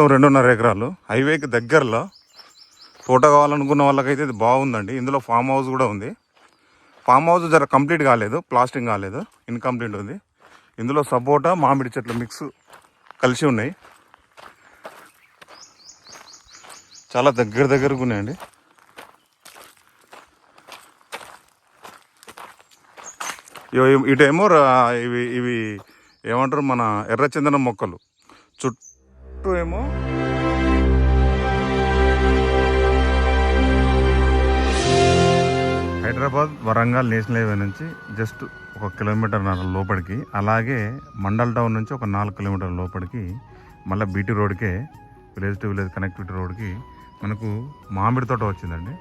మొత్తం రెండున్నర ఎకరాలు. హైవేకి దగ్గరలో తోట కావాలనుకున్న వాళ్ళకైతే ఇది బాగుందండి. ఇందులో ఫామ్ హౌస్ కూడా ఉంది. ఫామ్ హౌస్ జర కంప్లీట్ కాలేదు. ప్లాస్టింగ్ కాలేదు. ఇన్కంప్లీట్ ఉంది. ఇందులో సపోటా మామిడి చెట్లు మిక్స్ కలిసి ఉన్నాయి. చాలా దగ్గర దగ్గరకు ఉన్నాయండి. ఇటేమో ఇవి ఇవి ఏమంటారు మన ఎర్రచందనం మొక్కలు. చుట్టూ ఏమో. హైదరాబాద్ వరంగల్ నేషనల్ హైవే నుంచి జస్ట్ ఒక కిలోమీటర్ లోపలికి అలాగే మండల్ టౌన్ నుంచి ఒక నాలుగు కిలోమీటర్ లోపలికి మళ్ళీ బీటీ రోడ్కే విలేజ్ టు విలేజ్ కనెక్టివిటీ రోడ్కి మనకు మామిడి తోట వచ్చిందండి.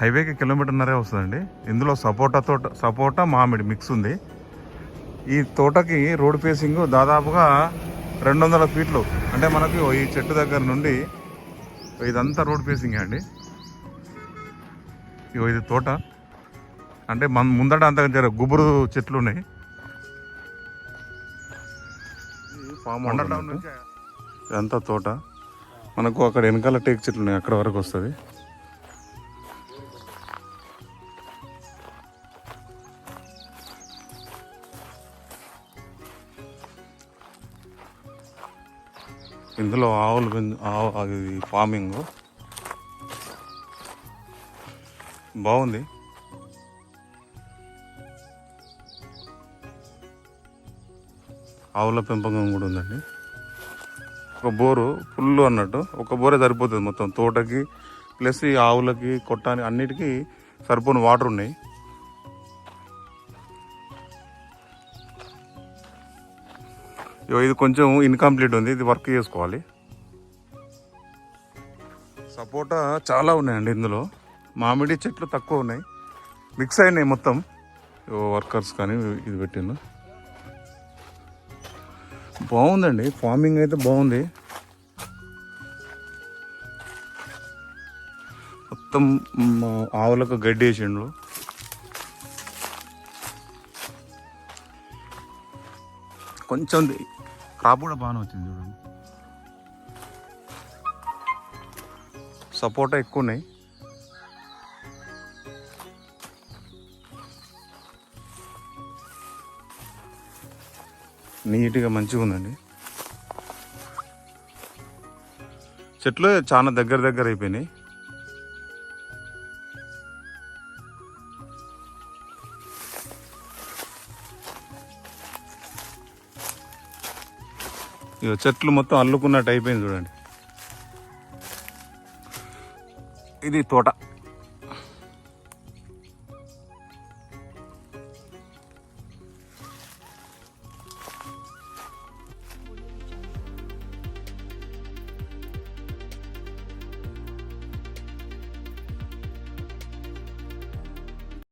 హైవేకి కిలోమీటర్న్నరే వస్తుందండి. ఇందులో సపోటా తోట సపోటా మామిడి మిక్స్ ఉంది. ఈ తోటకి రోడ్ ఫేసింగ్ దాదాపుగా రెండు వందల ఫీట్లు. అంటే మనకి ఈ చెట్టు దగ్గర నుండి ఇదంతా రోడ్ ఫేసింగ్ అండి? ఇగో ఇది తోట. అంటే మన ముందట అంత జర గుబురు చెట్లు ఉన్నాయి. నుంచి. ఇదంతా తోట. మనకు అక్కడ వెనకాల టేక్ చెట్లు ఉన్నాయి అక్కడ వరకు వస్తుంది. ఇందులో ఆవులు పెంచు- ఆవు అది ఫార్మింగ్ బాగుంది. ఆవుల పెంపకం కూడా ఉందండి. ఒక బోరు ఫుల్ అన్నట్టు ఒక బోరే సరిపోతుంది మొత్తం. తోటకి ప్లస్ ఈ ఆవులకి కొట్టానికి అన్నిటికీ సరిపోని వాటర్ ఉన్నాయి. ఇది కొంచెం ఇన్కంప్లీట్ ఉంది ఇది వర్క్ చేసుకోవాలి. సపోటా చాలా ఉన్నాయండి ఇందులో. మామిడి చెట్లు తక్కువ ఉన్నాయి. మిక్స్ అయినాయి మొత్తం. ఇగో వర్కర్స్ కానీ ఇది పెట్టిండు బాగుందండి ఫార్మింగ్ అయితే బాగుంది. మొత్తం ఆవులకు గడ్డి వేసిండు కొంచెం క్రాప్ కూడా బాగానే వచ్చింది చూడండి. సపోటా ఎక్కువ ఉన్నాయి. నీట్గా మంచిగా ఉందండి. చెట్లు చాలా దగ్గర దగ్గర అయిపోయినాయి. ఇక చెట్లు మొత్తం అల్లుకున్నట్టు అయిపోయింది చూడండి. ఇది తోట.